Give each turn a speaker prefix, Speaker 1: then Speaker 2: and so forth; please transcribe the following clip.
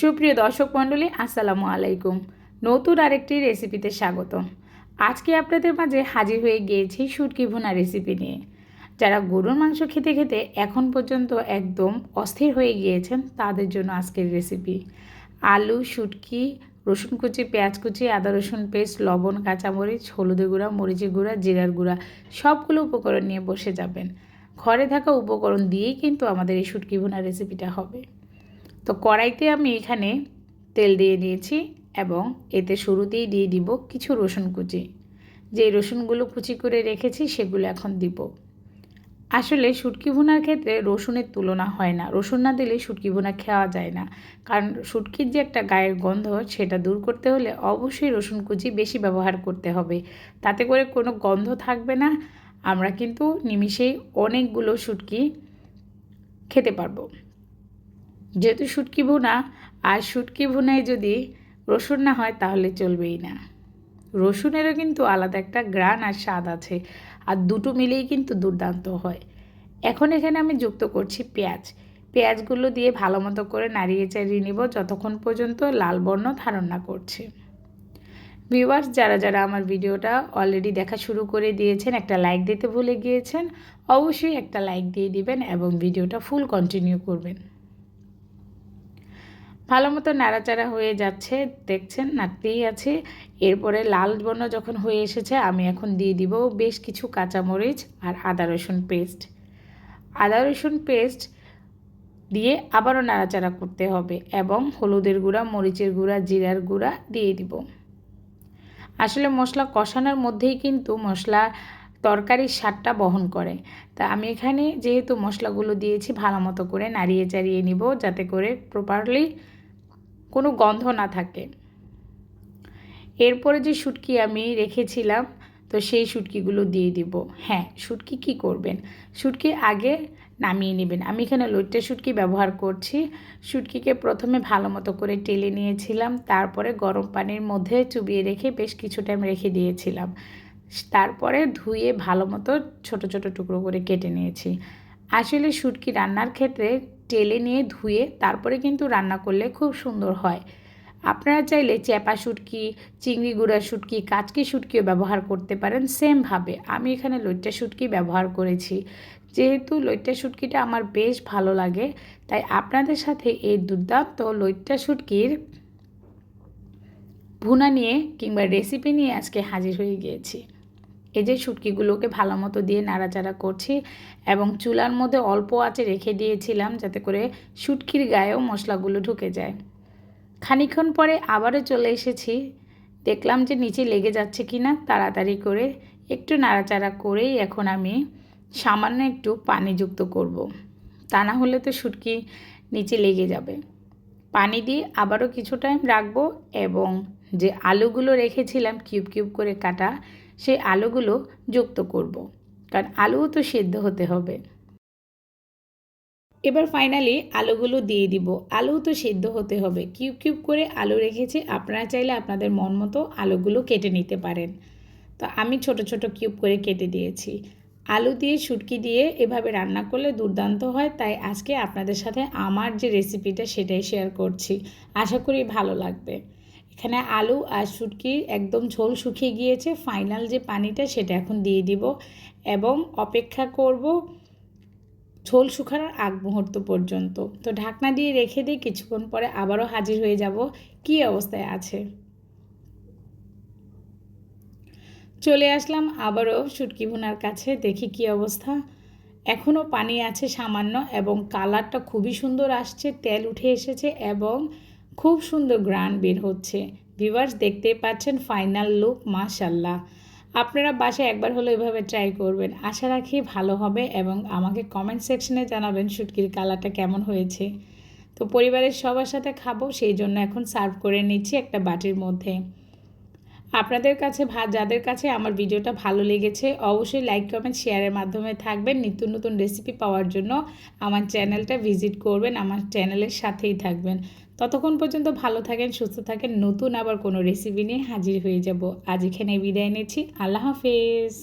Speaker 1: সুপ্রিয় দর্শক মণ্ডলী, আসসালামু আলাইকুম। নতুন আরেকটি রেসিপিতে স্বাগতম। আজকে আপনাদের মাঝে হাজির হয়ে গিয়েছি শুটকি ভুনা রেসিপি নিয়ে। যারা গরুর মাংস খেতে খেতে এখন পর্যন্ত একদম অস্থির হয়ে গিয়েছেন, তাদের জন্য আজকের রেসিপি। আলু, শুটকি, রসুন কুচি, পেঁয়াজ কুচি, আদা রসুন পেস্ট, লবণ, কাঁচামরিচ হলুদের গুঁড়া মরিচের গুঁড়া, জিরার গুঁড়া, সবগুলো উপকরণ নিয়ে বসে যাবেন। ঘরে থাকা উপকরণ দিয়েই কিন্তু আমাদের এই শুটকি ভুনা রেসিপিটা হবে। তো কড়াইতে আমি এখানে তেল দিয়ে দিয়েছি এবং এতে শুরুতেই দিয়ে দিব কিছু রসুন কুচি। যে রসুনগুলো কুচি করে রেখেছি সেগুলো এখন দিব। আসলে শুটকি ভুনার ক্ষেত্রে রসুনের তুলনা হয় না। রসুন না দিলে শুটকি ভুনা খাওয়া যায় না। কারণ শুটকির যে একটা গায়ের গন্ধ, সেটা দূর করতে হলে অবশ্যই রসুন কুচি বেশি ব্যবহার করতে হবে। তাতে করে কোনো গন্ধ থাকবে না। আমরা কিন্তু নিমিষেই অনেকগুলো শুটকি খেতে পারব। যেহেতু শুটকি ভুনা, আর শুটকি ভুনায় যদি রসুন না হয় তাহলে চলবেই না। রসুনেরও কিন্তু আলাদা একটা গ্রান আর স্বাদ আছে, আর দুটো মিলেই কিন্তু দুর্দান্ত হয়। এখন এখানে আমি যুক্ত করছি পেঁয়াজ। পেঁয়াজগুলো দিয়ে ভালো মতো করে নাড়িয়ে চাড়িয়ে নিব যতক্ষণ পর্যন্ত লাল বর্ণ ধারণ না করছে। ভিউয়ার্স, যারা যারা আমার ভিডিওটা অলরেডি দেখা শুরু করে দিয়েছেন, একটা লাইক দিতে ভুলে গিয়েছেন, অবশ্যই একটা লাইক দিয়ে দিবেন এবং ভিডিওটা ফুল কন্টিনিউ করবেন। ভালো মতো নাড়াচাড়া হয়ে যাচ্ছে, দেখছেন নাড়তেই আছে। এরপরে লাল বর্ণ যখন হয়ে এসেছে, আমি এখন দিয়ে দিব বেশ কিছু কাঁচামরিচ আর আদা রসুন পেস্ট। আদা রসুন পেস্ট দিয়ে আবারও নাড়াচাড়া করতে হবে এবং হলুদের গুঁড়া, মরিচের গুঁড়া, জিরার গুঁড়া দিয়ে দিব। আসলে মশলা কষানোর মধ্যেই কিন্তু মশলা তরকারির স্বাদটা বহন করে। তা আমি এখানে যেহেতু মশলাগুলো দিয়েছি, ভালো মতো করে নাড়িয়ে চাড়িয়ে নিব যাতে করে প্রপারলি কোনো গন্ধ না থাকে। এরপরে যে শুটকি আমি রেখেছিলাম, তো সেই শুটকিগুলো দিয়ে দিব। হ্যাঁ শুটকি কি করবেন? শুটকি আগে নামিয়ে নেবেন। আমি এখানে লইট্টা শুটকি ব্যবহার করছি। শুটকিকে প্রথমে ভালো মতো করে টেলে নিয়েছিলাম। তারপরে গরম পানির মধ্যে চুবিয়ে রেখে বেশ কিছু টাইম রেখে দিয়েছিলাম। তারপরে ধুয়ে ভালো মতো ছোটো ছোটো টুকরো করে কেটে নিয়েছি। আসলে শুটকি রান্নার ক্ষেত্রে টেলে নিয়ে ধুয়ে তারপরে কিন্তু রান্না করলে খুব সুন্দর হয়। আপনারা চাইলে চ্যাপা শুটকি, চিংড়ি গুঁড়া শুটকি, কাচকি শুটকিও ব্যবহার করতে পারেন সেমভাবে। আমি এখানে লইট্টা শুটকি ব্যবহার করেছি। যেহেতু লইট্টা শুটকিটা আমার বেশ ভালো লাগে, তাই আপনাদের সাথে এই দুর্দান্ত লইট্টা শুটকির ভুনা নিয়ে কিংবা রেসিপি নিয়ে আজকে হাজির হয়ে গিয়েছি। এই যে শুটকিগুলোকে ভালো মতো দিয়ে নাড়াচাড়া করছি এবং চুলার মধ্যে অল্প আঁচে রেখে দিয়েছিলাম যাতে করে শুটকির গায়েও মশলাগুলো ঢুকে যায়। খানিক্ষণ পরে আবারও চলে এসেছি। দেখলাম যে নিচে লেগে যাচ্ছে কি না তাড়াতাড়ি করে একটু নাড়াচাড়া করেই এখন আমি সামান্য একটু পানি যুক্ত করব। তা না হলে তো শুটকি নিচে লেগে যাবে। পানি দিয়ে আবারও কিছু টাইম রাখব এবং যে আলুগুলো রেখেছিলাম কিউব কিউব করে কাটা সেই আলুগুলো যুক্ত করব। কারণ আলুও তো সেদ্ধ হতে হবে। এবার ফাইনালি আলুগুলো দিয়ে দিব। আলু তো সেদ্ধ হতে হবে। কিউব কিউব করে আলু রেখেছি। আপনারা চাইলে আপনাদের মন মতো আলুগুলো কেটে নিতে পারেন। তো আমি ছোট ছোট কিউব করে কেটে দিয়েছি। আলু দিয়ে শুটকি দিয়ে এভাবে রান্না করলে দুর্দান্ত হয়। তাই আজকে আপনাদের সাথে আমার যে রেসিপিটা সেটাই শেয়ার করছি। আশা করি ভালো লাগবে। এখানে আলু আর শুটকি একদম ঝোল শুকিয়ে গিয়েছে। ফাইনাল যে পানিটা সেটা এখন দিয়ে দিব এবং অপেক্ষা করব ঝোল শুকানোর আগ মুহূর্ত পর্যন্ত। তো ঢাকনা দিয়ে রেখে দিই কিছুক্ষণ পরে আবারও হাজির হয়ে যাব। কি অবস্থায় আছে? চলে আসলাম আবারও শুটকি ভুনার কাছে, দেখি কি অবস্থা। এখনও পানি আছে সামান্য এবং কালারটা খুবই সুন্দর আসছে, তেল উঠে এসেছে এবং খুব সুন্দর গ্রান বের হচ্ছে। ভিভার্স দেখতেই পাচ্ছেন ফাইনাল লুক মাশাল্লাহ আপনারা বাসায় একবার হলো এভাবে ট্রাই করবেন। আশা রাখি ভালো হবে এবং আমাকে কমেন্ট সেকশনে জানাবেন শুটকির কালারটা কেমন হয়েছে। তো পরিবারের সবার সাথে খাব, সেই জন্য এখন সার্ভ করে নিচ্ছি একটা বাটির মধ্যে। আপনাদের কাছে যাদের কাছে আমার ভিডিওটা ভালো লেগেছে, অবশ্যই লাইক, কমেন্ট, শেয়ারের মাধ্যমে থাকবেন। নিত্য নতুন রেসিপি পাওয়ার জন্য আমার চ্যানেলটা ভিজিট করবেন, আমার চ্যানেলের সাথেই থাকবেন। ততক্ষণ পর্যন্ত ভালো থাকেন, সুস্থ থাকেন। নতুন আবার কোনো রেসিপি নিয়ে হাজির হয়ে যাব। আজ এখানে বিদায় নিচ্ছি। আল্লাহ হাফেজ।